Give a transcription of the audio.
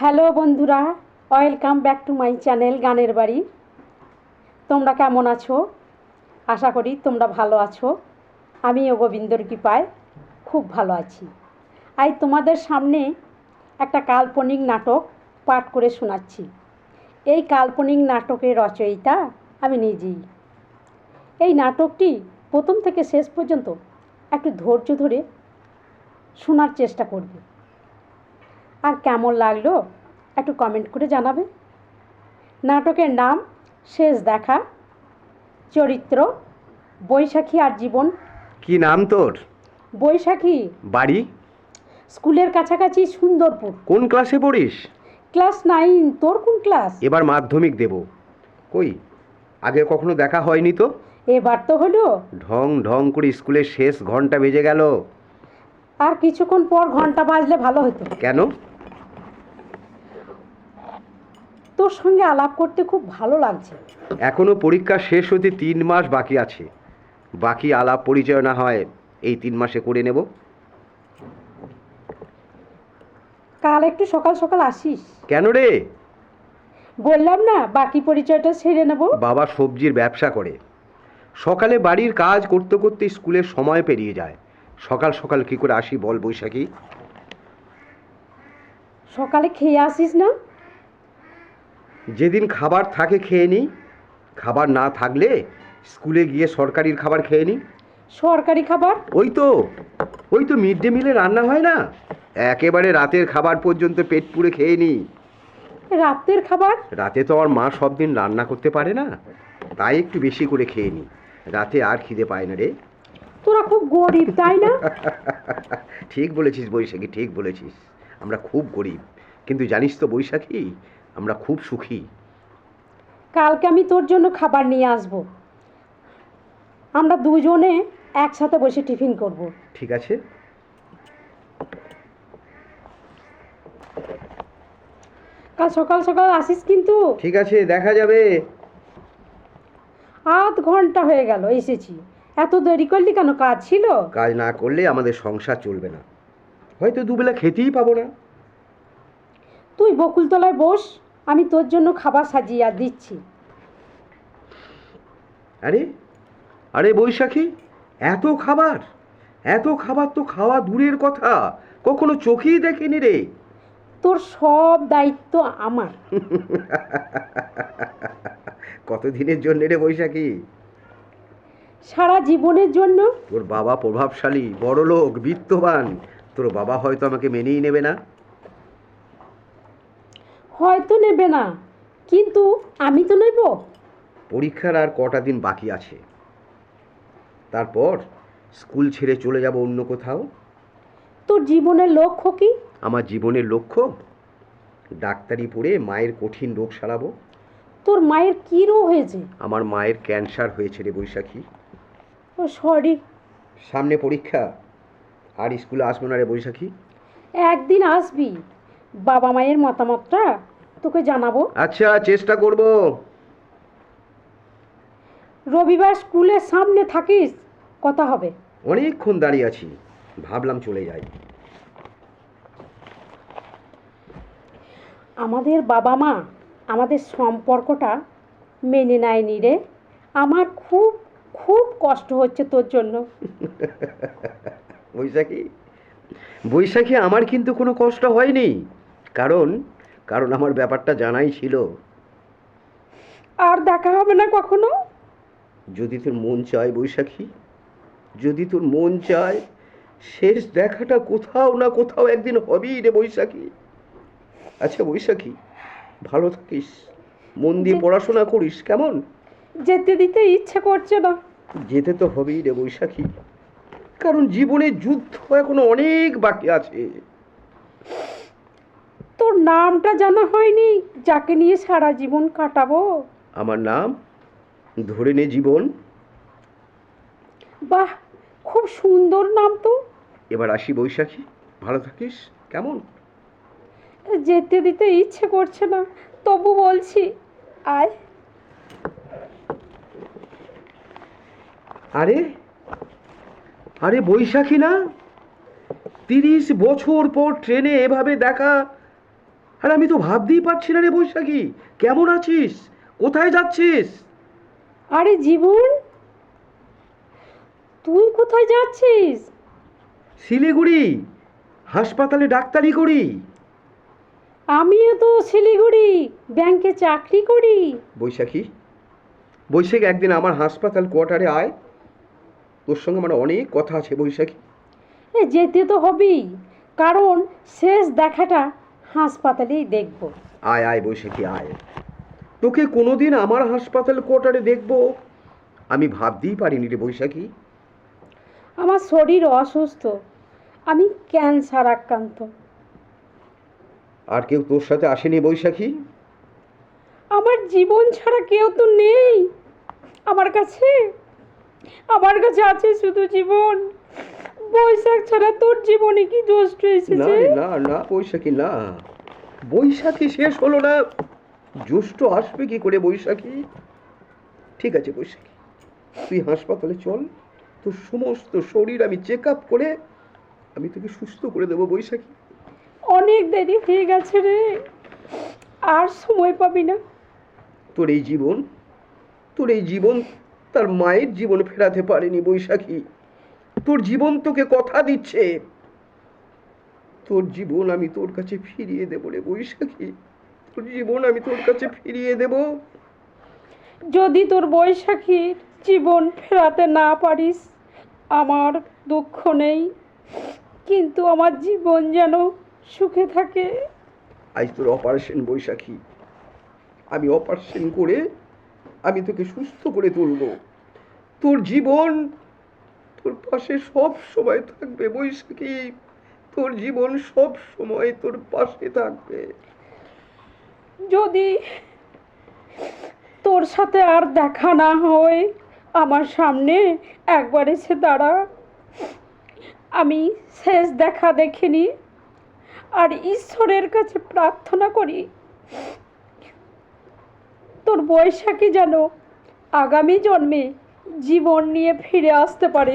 Hello বন্ধুরা, welcome back to my channel গানের বাড়ি। তোমরা কেমন আছো? আশা করি তোমরা ভালো আছো। আমিও গোবিন্দর কৃপায় খুব ভালো আছি। আজ তোমাদের সামনে একটা কাল্পনিক নাটক পাঠ করে শোনাচ্ছি। এই কাল্পনিক নাটকের রচয়িতা আমি নিজেই। এই নাটকটি প্রথম থেকে শেষ পর্যন্ত একটু ধৈর্য ধরে শোনার চেষ্টা করবে। আর কেমন লাগল একটু কমেন্ট করে জানাবে। নাটকের নাম শেষ দেখা চরিত্র বৈশাখী আর জীবন। কি নাম তোর? বৈশাখী। বাড়ি? স্কুলের কাছাকাছি সুন্দরপুর। কোন ক্লাসে পড়িস? ক্লাস নাইন তোর কোন ক্লাস? এবার মাধ্যমিক দেব। কই আগে কখনো দেখা হয়নি তো? এবার তো হলো। ঢং ঢং করে স্কুলের শেষ ঘণ্টা বেজে গেল। আর কিছুক্ষণ পর ঘণ্টা বাজলে ভালো হতো। কেন? তোর সঙ্গে আলাপ করতে খুব ভালো লাগছে। এখনও পরীক্ষা শেষ হতে তিন মাস বাকি আছে। বাকি আলাপ পরিচয় না হয় এই তিন মাসে করে নেব। কাল একটু সকাল সকাল আসিস। কেন রে? বললাম না বাকি পরিচয়টা সেরে নেব। বাবা সবজির ব্যবসা করে। সকালে বাড়ির কাজ করতে করতে স্কুলের সময় পেরিয়ে যায়। সকাল সকাল কি করে আসি বল বৈশাখী। সকালে খেয়ে আসিস না? যেদিন খাবার থাকে খেয়ে নিই খাবার না থাকলে স্কুলে গিয়ে সরকারির খাবার খেয়ে নিই। সরকারি খাবার? ওই তো ওই তো মিড ডে মিলে রান্না হয় না? একেবারে রাতের খাবার পর্যন্ত পেট পুড়ে খেয়ে নিই। রাতের খাবার? রাতে তো আমার মা সব দিন রান্না করতে পারে না তাই একটু বেশি করে খেয়ে নিই। রাতে আর খিদে পায় না রে। তোরা খুব গরিব তাই না? ঠিক বলেছিস বৈশাখী ঠিক বলেছিস। আমরা খুব গরিব। কিন্তু জানিস তো বৈশাখী আমরা খুব সুখী। কালকে আমি তোর জন্য খাবার নিয়ে আসব। আমরা দুজনে একসাথে বসে টিফিন করব। ঠিক আছে। কাল সকাল সকাল আসিস কিন্তু। ঠিক আছে দেখা যাবে। আধ ঘণ্টা হয়ে গেল এসেছি। এত দেরি করলি কেন? কাজ ছিল? কাজ না করলে আমাদের সংসার চলবে না। হয়তো দুবেলা খেতেই পাবো না। তুই বকুলতলায় বস। আমি তোর জন্য খাবার সাজিয়ে আর দিচ্ছি। আরে আরে বৈশাখী এত খাবার এত খাবার তো খাওয়া দূরের কথা কখনো চোখেই দেখিনি রে। তোর সব দায়িত্ব আমার। কতদিনের জন্য রে বৈশাখী? সারা জীবনের জন্য? তোর বাবা প্রভাবশালী বড় লোক বিত্তবান তোর বাবা হয়তো আমাকে মেনেই নেবে না। হয়তো নেবে না। কিন্তু আমি তো নেব। পরীক্ষার আর কটা দিন বাকি আছে। তারপর স্কুল ছেড়ে চলে যাব অন্য কোথাও। তোর জীবনের লক্ষ্য কি? আমার জীবনের লক্ষ্য? ডাক্তারি পড়ে মায়ের কঠিন রোগ সারাবো। তোর মায়ের কী রোগ হয়েছে? আমার মায়ের ক্যান্সার হয়েছে রে বৈশাখী। ও সরি। সামনে পরীক্ষা। আর স্কুলে আসব না রে বৈশাখী। একদিন আসবি। বাবা মায়ের মতামতটা তোকে জানাব। আচ্ছা চেষ্টা করব। রবিবার স্কুলের সামনে থাকিস কথা হবে। অনেকক্ষণ দাঁড়িয়ে আছি ভাবলাম চলে যাই। আমাদের বাবা মা আমাদের সম্পর্কটা মেনে নেয়নি রে। আমার খুব খুব কষ্ট হচ্ছে তোর জন্য। বৈশাখী বৈশাখী আমার কিন্তু কোনো কষ্ট হয়নি। কারণ কারণ আমার ব্যাপারটা জানাই ছিল। আর দেখা হবে না কখনো? যদি তোর মন চায় বৈশাখী যদি তোর মন চায় শেষ দেখাটা কোথাও না কোথাও একদিন হবেই রে বৈশাখী। আচ্ছা বৈশাখী ভালো থাকিস মন দিয়ে পড়াশোনা করিস কেমন? যেতে দিতে ইচ্ছে করছে না। যেতে তো হবেই রে বৈশাখী। কারণ জীবনের যুদ্ধ এখনও অনেক বাকি আছে। তোর নামটা জানা হয়নি? যাকে নিয়ে সারা জীবন কাটাবো? আমার নাম? ধরে নে জীবন। বাহ খুব সুন্দর নাম তো। এবার আসি বৈশাখী ভালো থাকিস কেমন? যেতে দিতে ইচ্ছে করছে না তবু বলছি আয়। আরে আরে বৈশাখী না? তিরিশ বছর পর ট্রেনে এভাবে দেখা। আর আমি তো ভাবতেই পারছি না রে বৈশাখী কেমন আছিস? কোথায় যাচ্ছিস? আরে জীবন তুই কোথায় যাচ্ছিস? শিলিগুড়ি হাসপাতালে ডাক্তারি করি। আমিও তো শিলিগুড়ি ব্যাংকে চাকরি করি। বৈশাখী বৈশাখী একদিন আমার হাসপাতাল কোয়ার্টারে আয়। তোর সঙ্গে আমার অনেক কথা আছে বৈশাখী। এ যেতে তো হবেই কারণ শেষ দেখাটা হাসপাতালেই দেখব। আয় আয় বৈশাখী আয়। তোকে কোনোদিন আমার হাসপাতাল কোয়ার্টারে দেখব? আমি ভাবতেই পারিনি রে বৈশাখী। আমার শরীর অসুস্থ আমি ক্যান্সার আক্রান্ত। আর কেউ তোর সাথে আসেনি বৈশাখী? আমার জীবন ছাড়া কেউ তো নেই আমার কাছে। আমার কাছে আছে শুধু জীবন। বৈশাখ ছাড়া তোর জীবনে কি দোষ এসেছে? না না বৈশাখী না। বৈশাখী শেষ হলো না। জ্যৈষ্ঠ আসবে কি করে বৈশাখী? ঠিক আছে বৈশাখী তুই হাসপাতালে চল। তোর সমস্ত শরীর আমি চেক আপ করে আমি তোকে সুস্থ করে দেবো বৈশাখী। অনেক দেরি হয়ে গেছে রে। আর সময় পাবি না। তোর এই জীবন তোর এই জীবন তার মায়ের জীবন ফেরাতে পারেনি বৈশাখী। তোর জীবন তোকে কথা দিচ্ছে। তোর জীবন আমি তোর কাছে ফিরিয়ে দেবো রে বৈশাখী। তোর জীবন আমি তোর কাছে ফিরিয়ে দেব। যদি তোর বৈশাখীর জীবন ফেরাতে না পারিস আমার দুঃখ নেই। কিন্তু আমার জীবন যেন সুখে থাকে। আজ তোর অপারেশন বৈশাখী। আমি অপারেশন করে আমি তোকে সুস্থ করে তুলব। তোর জীবন তোর পাশে সব সময় থাকবে, বৈশাখী। তোর জীবন সব সময় তোর পাশে থাকবে। যদি তোর সাথে আর দেখা না হয়, আমার সামনে একবার এসে দাঁড়া। আমি শেষ দেখা দেখিনি, আর ঈশ্বরের কাছে প্রার্থনা করি তোর বৈশাখী যেন। আগামী জন্মে জীবন নিয়ে ফিরে আসতে পারে।